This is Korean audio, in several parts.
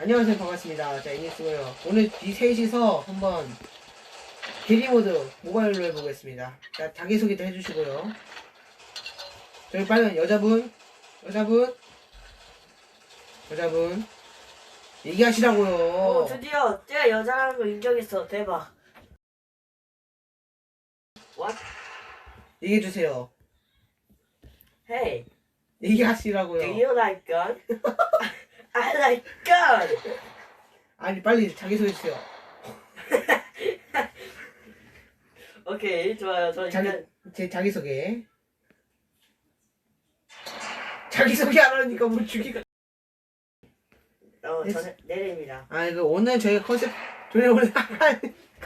안녕하세요. 반갑습니다. 자 애니스고요. 오늘 이 셋이서 한번 게리모드 모바일로 해보겠습니다. 자 자기소개도 해주시고요. 저희 빨리 여자분? 여자분? 여자분? 얘기하시라고요. 오, 드디어 제가 여자라는 걸 인정했어. 대박. What? 얘기해주세요. Hey, 얘기하시라고요. Do you like gun? I like gun. 아니 빨리 자기소개 해주세요 오케이, 좋아요. 저 자기, 일단 제 자기소개 자기소개 안 하니까 뭐 죽이가 어, 저는 내림입니다. 아, 그 오늘 저희 컨셉 저희 오늘 할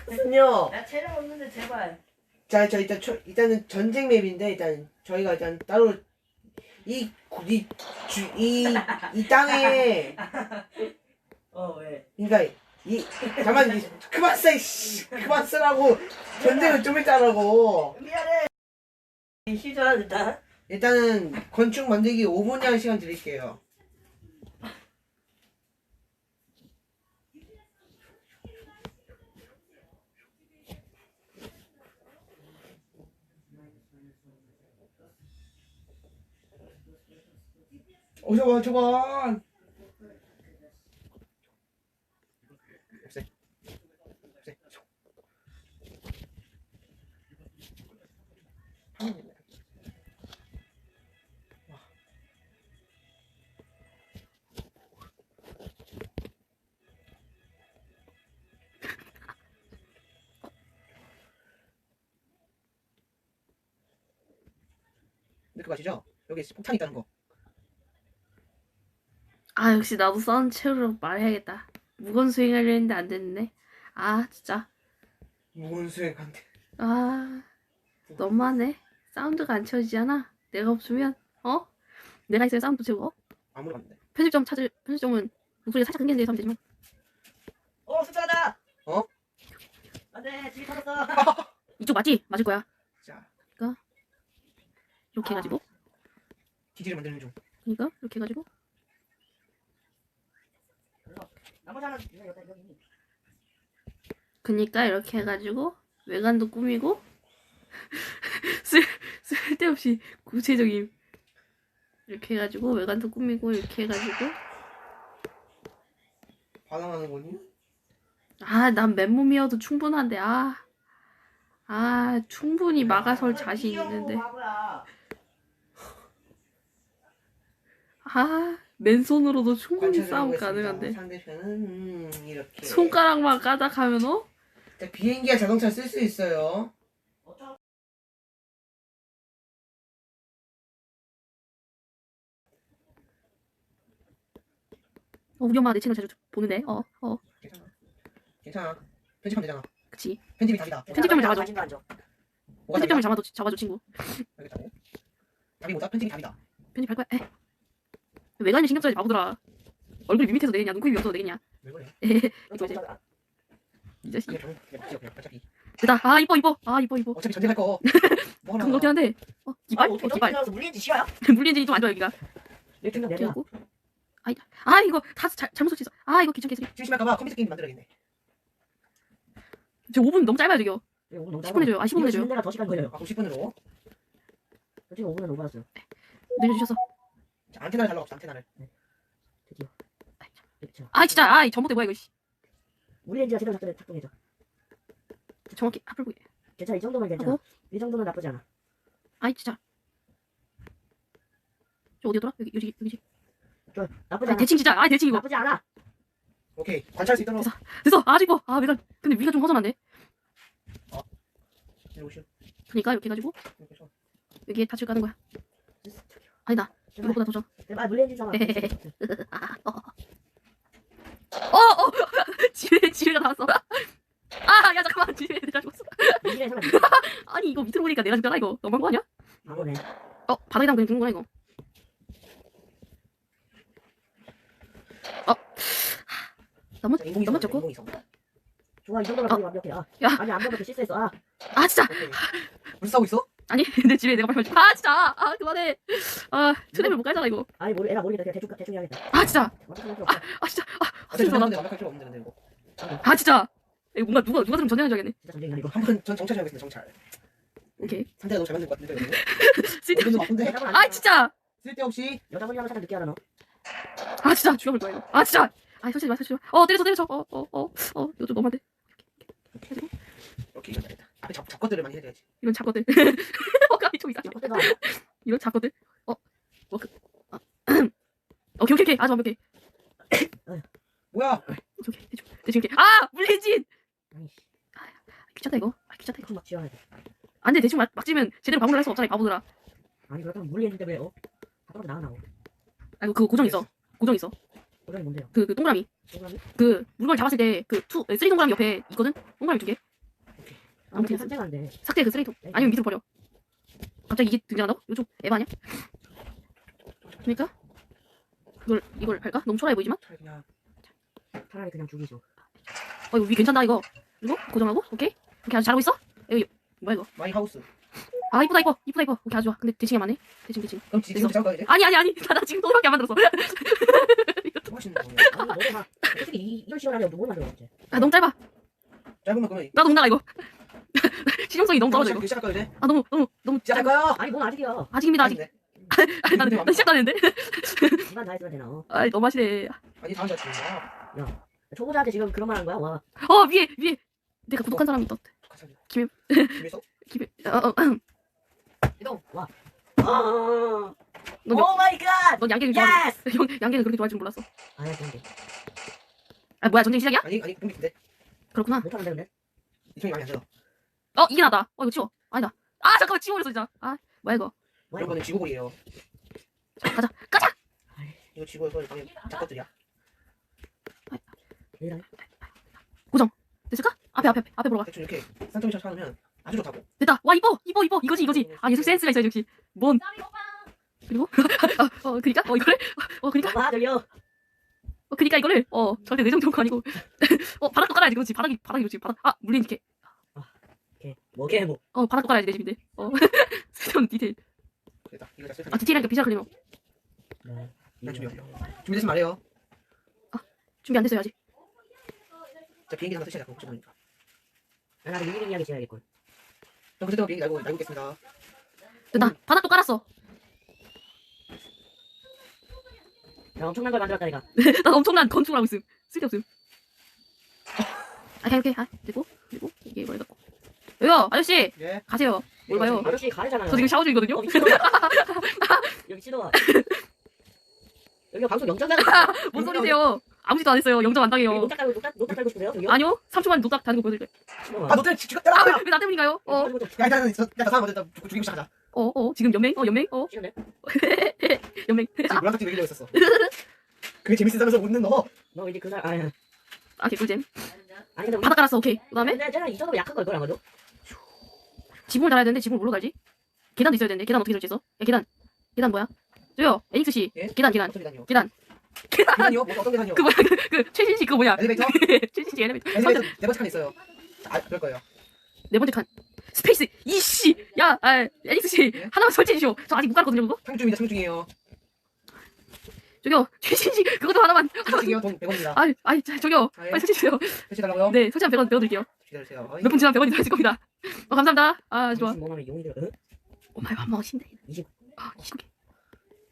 것은요. 나 체력 없는데 제발. 자, 저 일단 초, 일단은 전쟁 맵인데 일단 저희가 일단 따로 이이이이 이 땅에 어, 왜? 그러니까 이 잠만 이 그만 써 씨. 그만 쓰라고 전쟁을 좀 했다라고 미안해. 시전한다. 일단은 건축 만들기 5분이라는 시간 드릴게요. 어, 저거, 저거. 그거 아시죠? 여기 폭탄 있다는 거. 아 역시 나도 사운드 채우려고 말해야겠다. 무건 수행하려 했는데 안 됐네. 아 진짜. 무건 수행 안 돼. 아 너무하네. 사운드가 안 채워지잖아. 내가 없으면 어? 내가 있어야 사운드 채우고. 아무도 안 돼. 편집점 찾을 편집점은 목소리가 살짝 끊기는 데서 하면 되지만. 오, 숫자다. 어? 안돼, 집이 터졌어. 이쪽 맞지? 맞을 거야. 자, 이렇게 해가지고. 기지를 만드는 중. 그러니까 이렇게 해가지고. 나머지 하나 여기 여기 여기. 그니까 이렇게 해가지고 외관도 꾸미고 쓸 쓸데없이 구체적인 이렇게 해가지고 외관도 꾸미고 이렇게 해가지고 반항하는 거니? 아 난 맨몸이어도 충분한데 아. 아 충분히 막아설 자신 있는데. 아 맨손으로도 충분히 싸움. 가능한데 상대편은 음, 이렇게. 손가락만 까닥하면 어? 자, 비행기와 자동차 쓸 수 있어요. 어, 우리 엄마 내 채널 자주 보는데 어어 괜찮아. 괜찮아. 편집하면 되잖아. 그치 편집이 답이다. 편집점을 잡아줘. 관심도 안 줘. 뭐가 편집점을 답이다? 잡아줘 잡아줘 친구 알겠다고? 답이 뭐다? 편집이 답이다. 편집할 거야 에 외관에 신경 써야지 바보들아 얼굴이 밋밋해서 되겠냐 눈코입이 없어서 되겠냐 왜 그래? 이거 숫자다. 이 자식. 됐다 아 이뻐 이뻐 아 이뻐 이뻐 어차피 전쟁할 거. 그건 그렇긴 한데 어? 아, 어 어떻게 기발 넘어가서 물리는지 싫어요? 물리엔진이 좀안 좋아 여기가 좀 이렇게 내려. 아이 아 이거 다 자, 잘못 설치했어 아 이거 귀찮게 소리 심심할까봐 컴퓨터 게임 만들어야겠네. 저 5분 너무 짧아요 저기요 10분 해줘요 아 10분 해줘요 내가 더 시간 걸려요. 아, 그럼 10분으로. 지금 5분은 오버였어요. 늘려주셔서 자, 안테나를 달라고 합시다, 안테나를. 드디어. 그렇죠. 아 진짜 아이 전봇대 뭐야 이거 씨. 물리엔지가 제대로 작동해 작동해줘. 정확히 앞을 보게 괜찮아 이 정도면 괜찮아. 하고 이 정도는 나쁘지 않아. 아이 진짜 저 어디였더라 여기 여기 여기지 좀 나쁘지 아 않아. 대칭 진짜 아 대칭 이거 나쁘지 않아. 오케이. 관찰할 수 있도록. 됐어. 됐어 아직 이뻐 아 외관 근데 위가 좀 허전한데 이리 오시오. 그니까 이렇게 해가지고 이렇게 해서. 여기에 닫힐 까는 거야 아니다 이거보다 도전 아 물리엔지 잡아. 어어 지뢰 지뢰가 나왔어 아 야 잠깐만 지뢰 내가 죽었어 잡아. 아니 이거 밑으로 보니까 내가 죽잖아 이거 너무한 거 아니야? 이거네. 어 바닥에 담그면 죽는 거야 이거 어 인공위성. 너무 적고 인공위성. 좋아 이 정도면 어. 완벽해. 아, 야. 아니 안 완벽해 실수했어. 아 아 진짜 오케이. 불 싸고 있어? 아니 내 집에 내가 빨리 아 진짜! 아 그만해! 아 트랩을 못 깔잖아 이거. 아니 모르 애가 모르겠다. 그냥 대충 대충 해야겠다. 아 진짜! 거 없어. 아 진짜! 아, 완벽할 필요 없는데 근데 이거. 아 진짜! 이거 뭔가 누가 누가 좀 전쟁한 줄 알겠네. 진짜 전쟁이야 이거 한번 전 정찰 해야겠습니다 정찰. 오케이. 상대가 너무 잘 만든 것 같은데. 쓸데 어른도 바쁜데? 아 진짜! 쓸데없이. 여자분이라면 살짝 늦게 하라 너아 진짜! 죽여볼 거야 이거. 아 진짜! 아 설치지 마 설치지 마어 때려줘 때려줘. 어어어어 이거 좀 너무한데. 이렇게 이건 잘했다. 앞에 잡 잡것들을 많이 해야지. 이런 잡거들. 어 까비 좀 이상 이런 잡거들? 어 워크 아, 오케이 오케이 오케이. 아주 완벽해 뭐야? 오케이 오케이 대충 대충 이렇게. 아 물레진! 아이씨. 귀찮다 이거. 아 귀찮다 이거. 막 지어야 돼. 안돼 대충 막, 막 찌면 제대로 방문을 할 수 없잖아 이 바보들아. 아니 그렇다면 물리했는데 왜 어? 바닥으로 나가나고 아이고 그거 고정 있어. 고정 있어. 고정이 뭔데요? 그, 그 동그라미. 동그라미? 그 물건 잡았을 때 그 투 쓰리 동그라미 옆에 있거든? 동그라미 두개 아무튼 아무튼 산책하는데 삭제 그 쓰레기통 아니면 밑으로 버려. 갑자기 이게 등장한다고? 좀 에바 아니야? 그러니까? 이걸 이걸 할까? 너무 초라해 보이지만? 그냥 차라리 그냥 죽이죠. 어 이거 위 괜찮다 이거. 이거? 고정하고? 오케이? 오케이 아주 잘하고 있어? 여기 뭐야 이거? 마이 하우스. 아 이쁘다 이뻐. 이쁘다 이뻐. 오케이 아주 좋아. 근데 대칭이 많네? 대칭 대칭 그럼 지- 지금 거야 이제? 아니 아니 아니. 나, 나 지금 또밖에 안 만들었어. 뭐 하시는 거예요? 아니 너도 막 솔직히 이- 이런 시간에 너무 만들어봤지 아 너무 짧아. 짧으면 그러면 나도 못 나가 이거 실용성이 너무 떨어져 이거 시작할 이제? 아 너무 너무 너무. 시작할까요? 아니 뭔 아직이야. 아직입니다 아직. 아니 나는 나 시작도 안 했는데? 이만 다 했으면 되나? 어. 아이 너무 하시네. 아니 다음 달 중인가? 초보자한테 지금 그런 말 하는 거야? 와. 어 위에 위에. 내가 구독한 사람이 있다 김- 김에서 기분 어어 이동 와. 아, 넌, 오 마이 갓! 넌 좋아하지 예스 양- 양갱을 그렇게 좋아할 줄 몰랐어. 아니야 근데. 아 뭐야 전쟁 시작이야? 아니 아니 공격인데? 그렇구나. 못하는데 근데? 이 총이 많이 안 들어. 어 이게 나다 어 이거 치워 아니다 아 잠깐만 치워버렸어 진짜 아 뭐야 이거 뭐야 이런 거는 지고골이에요. 자, 가자 가자 이거 지고에서 방금 잡것들이야. 얘랑 됐을까? 앞에 앞에 앞에 앞에 보러 가 대충 이렇게 산점이 하면 아주 좋다고. 됐다 와 이뻐 이뻐 이뻐 이거지 이거지 아 예술 센스가 있어 역시 뭔 그리고 어, 어 그니까 어 이거를 어 그니까 엄마 들려 어 그니까 이거를 어 절대 내정 좋은 거 아니고 어 바닥도 깔아야지 그렇지 바닥이 바닥이 그렇지 바닥 아 물린 오케이 뭐게 뭐어 바닥도 깔아야지 내 집인데 어 쓸데없는 디테일 됐다. 이거 다쓸 아. 디테일하니까 비자 클리너 네. 난 준비 준비됐으면 말해요. 준비 안 됐어요 아직 자 비행기 한번 쓰셔야 돼. 혹시 모르니까. 아, 나도 유리링 이야기 지어야겠군 그럼 그때가 비행기 날고 날고 있겠습니다. 됐다 바닥도 깔았어 나 엄청난 걸 만들었다 내가 난 엄청난 건축을 하고 있음 쓸데없음 아 그냥 이렇게 아 됐고 그리고 이게 뭐야 갖고 여기요 아저씨 예. 가세요 뭘 봐요 아저씨 가르잖아요 저 지금 샤워 중이거든요 어, 미친놈아. 여기 방송 영장 달고 뭔 소리세요 아무 짓도 안 했어요 영점 안 당해요 노딱 달고 노딱 노딱 달고 싶으세요? 저기요? 아니요 3초만 노딱 다는 거 보여드릴게요 미친놈아. 아, 너 죽였다. 아, 왜나 때문인가요? 어, 이거 좀 야, 일단 일단 사람 먼저 일단 죽- 죽이고 시작하자. 어, 어, 지금 연맹? 어, 연맹? 어, 싫은데? 연맹. 지금 노란색이 얘기하고 있었어. 그게 재밌다면서 웃는 너. 너 이제 그 사람 아니 아, 개꿀잼. 아니 근데 우리 바닥 깔았어, 오케이. 그 다음에 근데 쟤는 이 정도면 약한 걸 거야 아마도 지붕을 달아야 되는데 지붕을 뭘로 달지? 계단도 있어야 되는데 계단 어떻게 설치했어? 야, 계단. 계단 뭐야? 저요, 에닉스 씨. 예? 계단, 계단. 어떤 계단이요? 계단. 계단. 계단이요? 뭐 어떤 계단이요? 그 뭐야, 그, 그, 최신식 그거 뭐야? 엘리베이터? 최신식 엘리베이터. 엘리베이터 네 번째 칸에 있어요. 아, 그럴 거예요. 네 번째 칸. 스페이스. 이씨. 야, 아, 에닉스 씨. 예? 하나만 설치해주쇼. 저 아직 못 깔았거든요, 그거? 상중입니다. 상중이에요. 저기요, 최신식. 그것도 하나만. 상중이요. 돈 100원입니다. 아, 아, 자, 저기요. 아, 예. 빨리 설치해 주세요. 해주달라고요? 네, 설치한 100원 배워드릴게요. 기다려주세요. 몇분 지나면 100원이 들어있을 겁니다. 어, 감사합니다. 아, 좋아. 25만원 이용이 들어 응? 오마이, 한 번신데. 20 아, 20개.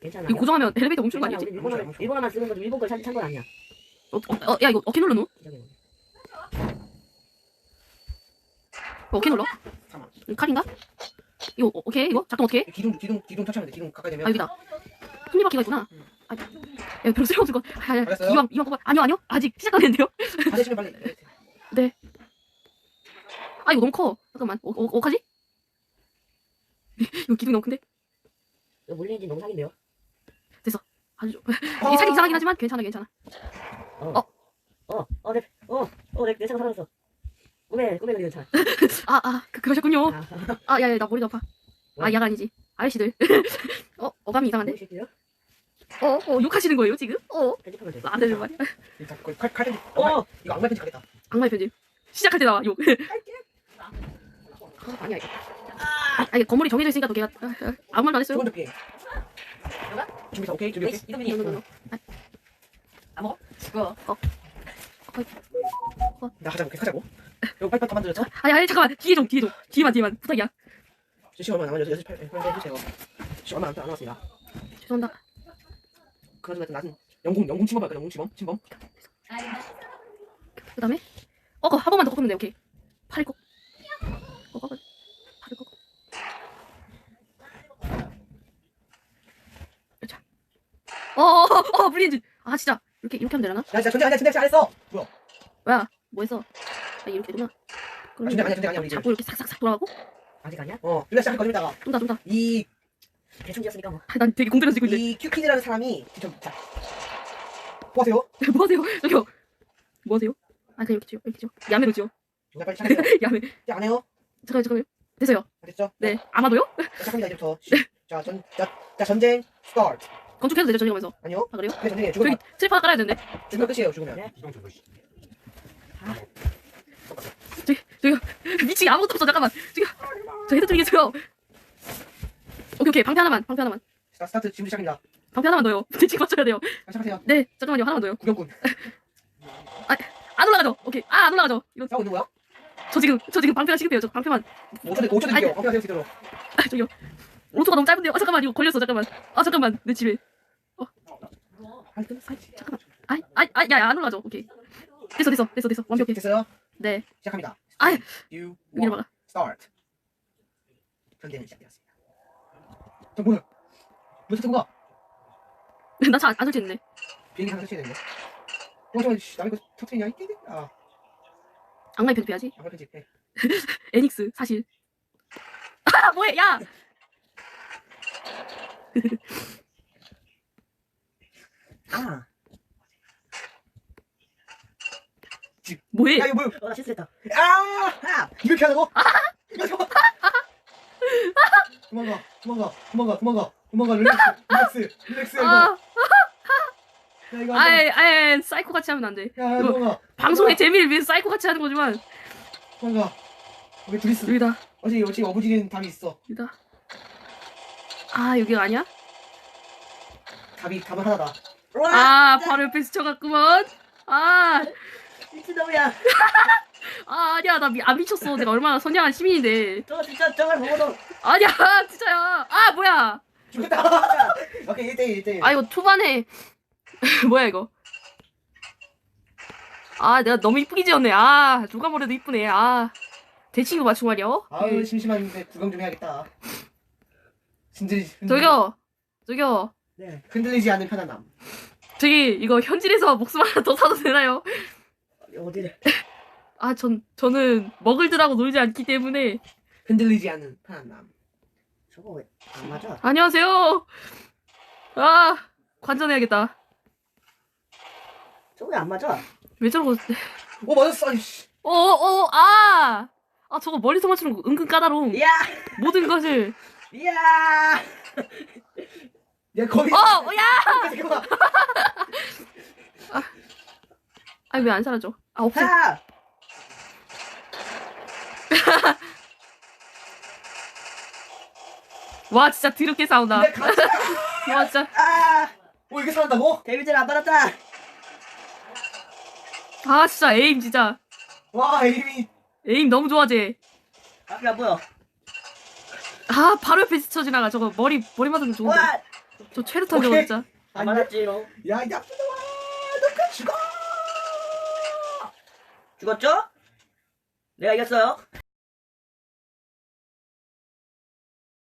괜찮아 이거 고정하면 엘리베이터 멈추는 거? 우리 일본어만 일본어만 쓰는 것도 일본 걸찬건 아니야 어, 어, 어, 야, 이거 어케 눌러 놓? 어, 어케 눌러? 잠깐만. 음, 칼인가? 이거, 어, 오케이, 이거? 작동 어떻게 해? 기둥 기둥 기둥 터치하면 돼. 기둥 가까이 되면. 아, 여기다. 톱니바퀴가 있구나. 아, 야, 별로 쓸모없을 것. 아, 야, 알았어요. 이왕, 이왕 뽑아. 아니요, 아니요. 아직 시작 안 했는데요? 받으시면 빨리. 네. 아, 이거 너무 커. 잠깐만. 어, 어, 어떡하지? 이거 기둥이 너무 큰데? 이거 물리는지 너무 사기인데요 아주, 좋- 이게 살짝 이상하긴 하지만 괜찮아, 괜찮아. 어 어 내 어 어 내 내 차가 사라졌어 꿈에 꿈에 그리는 차 아, 아, 그, 그러셨군요. 아, 아, 야, 야, 나 머리가 아파. 아, 야가 아니지. 아저씨들. 어, 어감이 이상한데? 뭐 새끼야? 어, 어, 욕하시는 거예요, 지금? 어, 편집하면 돼 안 되는 말이야. 일단 그걸 칼 칼. 어! 어. 이거 악마 편지 가겠다. 악마의 편집. 시작할 때 나와, 욕. 어, 아니야 이거. 아, 이게 건물이 정해져 있으니까 또 걔가 아, 아, 아무 말도 안두 했어요. 번째 비행. 준비 다 오케이? 준비 오케이? 이동민이 노노노노. 안 먹어? 죽어. 나 하자고 계속 하자고. 이거 빨리빨리 다 만들었죠? 아니 아니 잠깐만. 뒤에 좀 뒤에 좀. 뒤에만 뒤에만. 부탁이야. 시간 얼마 남았죠? 6시 8, 8분 해주세요 시간 얼마 안 남았습니다. 죄송합니다. 그나저나 나는 영공 영공 침범 할까 영공 침범 침범. 그 다음에? 어거 한 번만 더 꺾으면 돼. 오케이. 팔을 꺾 어, 꺾어 팔을 꺾어 자 어어어 브리엔즈. 아 진짜. 이렇게 이렇게 하면 되려나? 야 진짜 전쟁 아니야 전쟁 안 했어. 뭐야? 뭐야? 뭐 했어? 아 이렇게 되구나. 아, 전쟁 아니야 전쟁 아니야 우리 자꾸 이렇게 싹싹싹 돌아가고? 아직 아니야? 어 우리가 시작할 이따가. 뚱다 뚱다 이 대충 지었으니까 뭐. 아, 난 되게 공들여서 지고 있는데. 이 큐키즈라는 사람이 저, 자, 뭐 하세요? 뭐 하세요? 저기요. 뭐 하세요? 아 그냥 이렇게 지어 이렇게 지어 야매로 지어 자 빨리 시작해요 야매. 안 해요? 잠깐만 잠깐만요. 됐어요. 됐죠? 네. 아마도요? 자, 시작합니다 이제부터. 자, 전, 자, 자 전쟁 스타트 건축해도 되죠 전쟁하면서? 아니요. 아 그래요? 근데 전쟁이에요. 저기 죽으면 트리파 깔아야 되는데. 죽으면 끝이에요 죽으면. 네. 저기 저기 미치게 아무것도 없어 잠깐만. 저기 저 헤드 트리겠어요. 오케이 오케이. 방패 하나만 방패 하나만. 자 스타트 지금 시작입니다. 방패 하나만 넣어요. 대칭 맞춰야 돼요. 자, 시작하세요. 네 잠깐만요. 하나만 넣어요. 구경꾼. 안 올라가죠? 오케이. 아 안 올라가죠. 이거 싸우고 있는 거야? 저 지금 저 지금 방패가 시급해요. 저 방패만. 5초 5초 아니. 드릴게요 방패하세요 제대로. 아 저기요. 오토가 너무 짧은데요? 아 잠깐만 이거 걸렸어 잠깐만. 아 잠깐만. 내 집에 아니 끝났어 잠깐만. 아아아야안 올라가죠. 오케이. 됐어 됐어 됐어 됐어. 완벽해. 됐어요? 네. 시작합니다. 아이. You 여기로 막아. start. 전쟁은 시작되었습니다. 저 뭐야? 왜 터진 거야? 나차안 안 설치했는데. 비행기 하나 설치해야 되는데. 어 잠깐만 씨, 남의 거 터트리냐? 이 끼리 아. 악마의 편집해야지? 양말 편집해. 에닉스 사실. 아 뭐해 야 아, 뭐해? 야 이거 뭐야 어, 나 실수했다. 아! 아, 이렇게 하라고? 이거 도망가 도망가 도망가 도망가 도망가 릴렉스 릴렉스 릴렉스 이거. 아! 야 이거 아예 아예 사이코 같이 하면 안돼. 야 이거 도망가. 방송의 재미를 위해서 사이코 같이 하는 거지만. 도망가. 여기 둘이 있어. 여기다. 어제 어제 어부지리는 답이 있어. 여기다. 아 여기가 아니야? 답이 답은 하나다 아 바로 옆에 스쳐갔구먼. 아, 미친놈이야. 아 아니야 나안 미쳤어. 내가 얼마나 선량한 시민인데. 저거 진짜 저걸 보고도. 아니야 진짜야. 아 뭐야. 죽겠다. 오케이 1대1 1대1 아 이거 초반에. 뭐야 이거? 아 내가 너무 이쁘게 지었네. 아 누가 뭐래도 이쁘네. 아. 대칭도 맞춘 말이야 어? 아유 심심한데 구경 좀 해야겠다. 흔들리, 저기요. 저기요 네. 흔들리지 않는 편안함 저기 이거 현질에서 목숨 하나 더 사도 되나요? 어디를? 아전 저는 먹을들하고 놀지 않기 때문에 흔들리지 않는 편안함 저거 왜 안 맞아? 안녕하세요 아 관전해야겠다 저거 왜 안 맞아? 왜 저러고 오 맞았어 아이씨 어 어 아 아 저거 멀리서 맞추는 거 은근 까다로움 이야, 모든 것을 이야. 야 거기 어 야 잠깐만 아니 왜안 사라져? 아 없어. 하. 와 진짜 드럽게 싸운다. 와 진짜. 아, 오 이게 살았다고? 데미지를 안 받았다. 아 진짜 에임 진짜. 와 에임이. 에임 너무 좋아지? 앞이 안 보여. 아 바로 옆에 스쳐 지나가. 저거 머리 머리 맞으면 좋은데. 와, 저 최루탄 저거 오케이. 진짜 안 맞았지, 너. 야 놈아 너그 죽어 죽었죠? 내가 이겼어요.